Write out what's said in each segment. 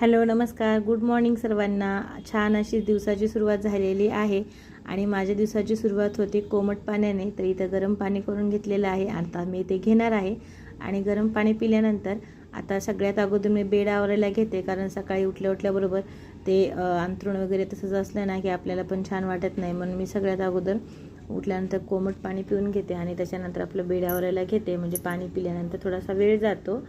Hello नमस्कार. Good morning सर्वांना. छान अशी दिवसाची सुरुवात झालेली आहे आणि माझ्या दिवसाची सुरुवात होते कोमट पाण्याने तर इथं गरम पाणी करून घेतलेलं आहे. आता मी ते घेणार आहे आणि गरम पाणी पिल्यानंतर आता सगळ्यात अगोदर मी बेड आवरायला घेते कारण सकाळी उठल्या उठल्याबरोबर ते अंतरुण अंथरूण वगैरे तसंच असलं ना की आपल्याला पण छान वाटत नाही. म्हणून मी सगळ्यात अगोदर उठल्यानंतर कोमट पाणी पिऊन घेते आणि त्याच्यानंतर आपलं बेड आवरायला घेते. म्हणजे पाणी पिल्यानंतर थोडासा वेळ जातो.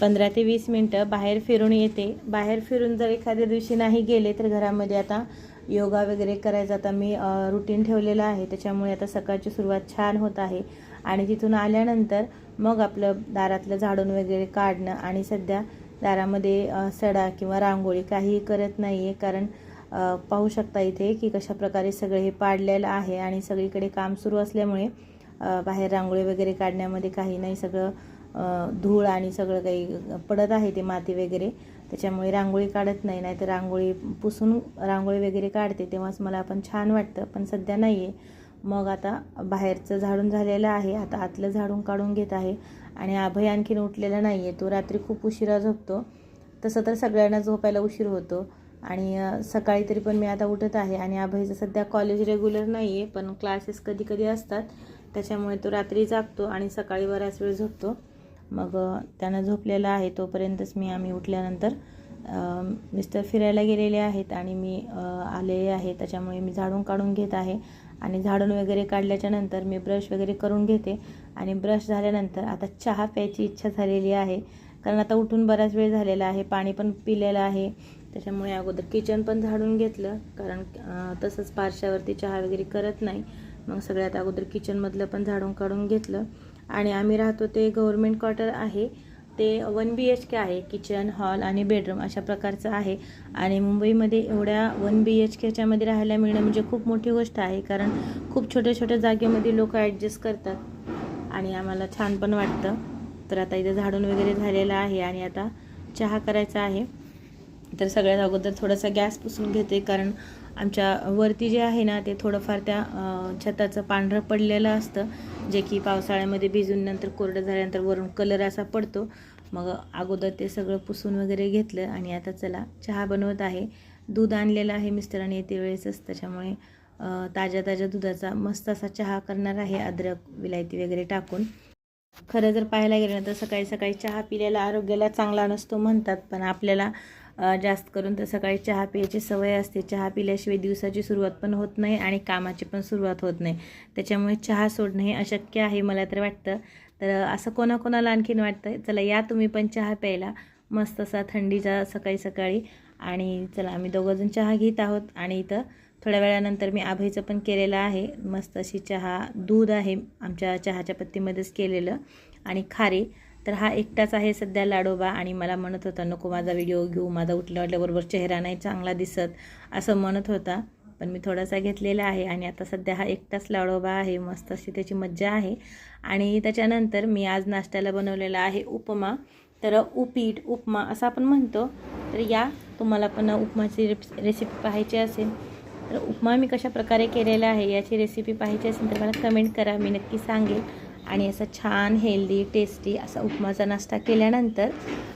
पंधरा ते वीस मिनटं बाहेर फिरून येते. बाहेर फिरून जर एखाद्या दिवशी नाही गेले तर घरामध्ये आता योगा वगैरे करायचं. आता मी रुटीन ठेवलेलं आहे. त्याच्यामुळे आता सकाळची सुरुवात छान होत आहे. आणि तिथून आल्यानंतर मग आपलं दारातलं झाडून वगैरे काढणं आणि सध्या दारामध्ये सडा किंवा रांगोळी काहीही करत नाही आहे कारण पाहू शकता इथे की कशा प्रकारे सगळं हे पाडलेलं आहे. आणि सगळीकडे काम सुरू असल्यामुळे बाहेर रांगोळी वगैरे काढण्यामध्ये काही नाही. सगळं धूळ आणि सगळं काही पडत आहे ते माती वगैरे त्याच्यामुळे रांगोळी काढत नाही नाहीतर रांगोळी पुसून रांगोळी वगैरे काढते तेव्हाच मला पण छान वाटतं. पण सध्या नाही आहे मग आता बाहेरचं झाडून झालेलं आहे आता आतलं झाडून काढून घेत आहे आणि अभय आणखीन उठलेला नाही आहे तो रात्री खूप उशिरा झोपतो. तसं तर सगळ्यांना झोपायला उशीर होतो. आणि सकाळी तरी पण मी आता उठत आहे आणि अभयचं सध्या कॉलेज रेग्युलर नाही आहे पण क्लासेस कधी कधी असतात. त्याच्यामुळे तो रात्री जागतो आणि सकाळी बराच वेळ झोपतो. मग त्यानं झोपलेला आहे तोपर्यंतच मी आम्ही उठल्यानंतर मिस्टर फिरायला गेलेले आहेत आणि मी आलेले आहे. त्याच्यामुळे मी झाडून काढून घेत आहे आणि झाडून वगैरे काढल्याच्या नंतर मी ब्रश वगैरे करून घेते आणि ब्रश झाल्यानंतर आता चहा प्यायची इच्छा झालेली आहे. कारण आता उठून बराच वेळ झालेला आहे पाणी पण पिलेलं आहे. त्याच्यामुळे अगोदर किचन पण झाडून घेतलं कारण तसंच पारशावरती चहा वगैरे करत नाही. मग सगळ्यात अगोदर किचनमधलं पण झाडून काढून घेतलं. आणि आम्ही राहतो ते गव्हर्मेंट क्वार्टर आहे. ते वन बी एच के आहे किचन हॉल आणि बेडरूम अशा प्रकारचं आहे. आणि मुंबईमध्ये एवढ्या वन बी एच केच्यामध्ये राहायला मिळणं म्हणजे खूप मोठी गोष्ट आहे कारण खूप छोट्या छोट्या जागेमध्ये लोक ॲडजस्ट करतात. आणि आम्हाला छान पण वाटतं. तर आता इथं झाडून वगैरे झालेलं आहे आणि आता चहा करायचा आहे. तर सगळ्यात अगोदर थोडासा गॅस पुसून घेते कारण आमच्या वरती जे आहे ना ते थोडंफार त्या छताचं पांढरं पडलेलं असतं जे की पावसाळ्यामध्ये भिजून नंतर कोरडं झाल्यानंतर वरून कलर असा पडतो. मग अगोदर ते सगळं पुसून वगैरे घेतलं आणि आता चला चहा बनवत आहे. दूध आणलेलं आहे मिस्टरांनी येते वेळेसच त्याच्यामुळे ताज्या ताज्या दुधाचा मस्त असा चहा करणार आहे अद्रक विलायती वगैरे टाकून. खरं जर पाहायला गेलं ना तर सकाळी सकाळी चहा पिलेला आरोग्याला चांगला नसतो म्हणतात पण आपल्याला जास्त करून तर सकाळी चहा पियाची सवय असते. चहा पिल्याशिवाय दिवसाची सुरुवात पण होत नाही आणि कामाची पण सुरुवात होत नाही. त्याच्यामुळे चहा सोडणं हे अशक्य आहे मला तर वाटतं. तर असं कोणाकोणाला आणखीन वाटतं चला या तुम्ही पण चहा प्यायला. मस्त असा थंडीचा सकाळी सकाळी. आणि चला आम्ही दोघंजण चहा घेत आहोत. आणि इथं थोड्या वेळानंतर मी आभईचं पण केलेलं आहे. मस्त अशी चहा दूध आहे आमच्या चहाच्या पत्तीमध्येच केलेलं. आणि खारी. तर हा एकटाच आहे सध्या लाडोबा आणि मला म्हणत होता नको माझा व्हिडिओ घेऊ माझा उठल्या उठल्याबरोबर चेहरा नाही चांगला दिसत असं म्हणत होता. पण मी थोडासा घेतलेला आहे आणि आता सध्या हा एकटाच लाडोबा आहे मस्त अशी त्याची मज्जा आहे. आणि त्याच्यानंतर मी आज नाश्त्याला बनवलेला आहे उपमा. तर उपीट उपमा असं आपण म्हणतो. तर या तुम्हाला पण उपमाची रेसिपी पाहायची असेल. तर उपमा मी कशा प्रकारे केलेला आहे याची रेसिपी पाहायची असेल तर मला कमेंट करा मी नक्की सांगेल. आणि असं छान हेल्दी टेस्टी असा उपमाचा नाश्ता केल्यानंतर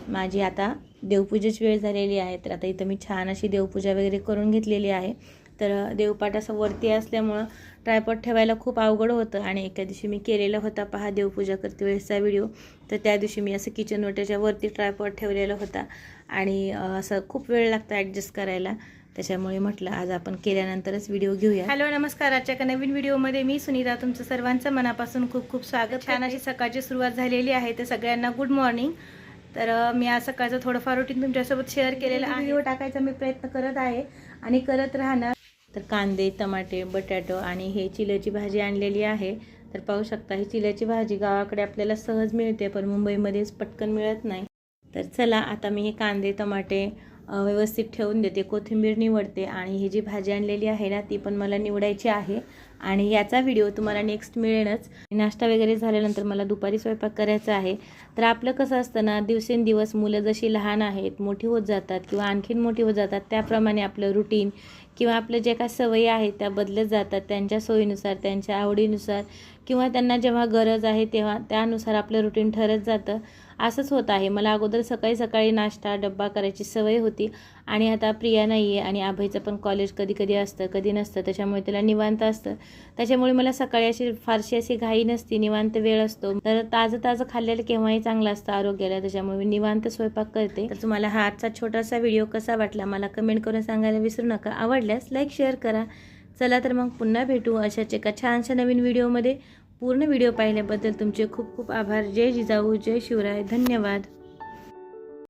माझी आता देवपूजेची वेळ झालेली आहे. तर आता इथं मी छान अशी देवपूजा वगैरे करून घेतलेली आहे. तर देवपाट असं वरती असल्यामुळं ट्रायपॉट ठेवायला खूप अवघड होतं आणि एका दिवशी मी केलेला होता पहा देवपूजा करते वेळेसचा व्हिडिओ तर त्या दिवशी मी असं किचन वाट्याच्या वरती ट्रायपॉट ठेवलेला होता आणि असं खूप वेळ लागतो ॲडजस्ट करायला. त्याच्यामुळे म्हटलं आज आपण केल्यानंतरच व्हिडिओ घेऊया. हॅलो नमस्कार. आजच्या एका नवीन व्हिडिओमध्ये मी सुनीता तुमचं सर्वांचं मनापासून खूप खूप स्वागत. छान अशी सकाळची सुरुवात झालेली आहे. तर सगळ्यांना गुड मॉर्निंग तर मी आज सकाळचं थोडंफार रुटीन तुमच्यासोबत शेअर केलेलं आहे. व्हिडिओ टाकायचा मी प्रयत्न करत आहे आणि करत राहणार. तर कांदे टमाटे बटाटो आणि हे चिल्याची भाजी आणलेली आहे. तर पाहू शकता ही चिल्याची भाजी गावाकडे आपल्याला सहज मिळते पण मुंबईमध्येच पटकन मिळत नाही. तर चला आता मी हे कांदे टमाटे व्यवस्थित ठेवून देते. कोथिंबीर निवडते आणि ही जी भाजी आणलेली आहे ना ती पण मला निवडायची आहे. आणि याचा व्हिडिओ तुम्हाला नेक्स्ट मिळेलच. नाश्ता वगैरे झाल्यानंतर मला दुपारी स्वयंपाक करायचा आहे. तर आपलं कसं असतं ना दिवसेंदिवस मुलं जशी लहान आहेत मोठी होत जातात किंवा आणखीन मोठी होत जातात त्याप्रमाणे आपलं रुटीन किंवा आपलं जे काय सवयी आहेत त्या बदलत जातात. त्यांच्या सोयीनुसार त्यांच्या आवडीनुसार किंवा त्यांना जेव्हा गरज आहे तेव्हा त्यानुसार आपलं रुटीन ठरत जातं. असंच होत आहे. मला अगोदर सकाळी सकाळी नाश्ता डब्बा करायची सवय होती आणि आता प्रिया नाही आहे आणि आभाईचं पण कॉलेज कधी कधी असतं कधी नसतं. त्याच्यामुळे त्याला निवांत असतं. त्याच्यामुळे मला सकाळी अशी फारशी अशी घाई नसती. निवांत वेळ असतो. तर ताजं ताजं खाल्लेलं केव्हाही चांगलं असतं आरोग्याला. त्याच्यामुळे मी निवांत स्वयंपाक करते. तर तुम्हाला हा आजचा छोटासा व्हिडिओ कसा वाटला मला कमेंट करून सांगायला विसरू नका. आवडल्यास लाईक शेअर करा. चला तर मग पुन्हा भेटू अशाच एका छानशा नवीन व्हिडिओमध्ये. पूर्ण व्हिडिओ पाहिल्याबद्दल तुमचे खूप खूप आभार. जय जिजाऊ जय शिवराय. धन्यवाद.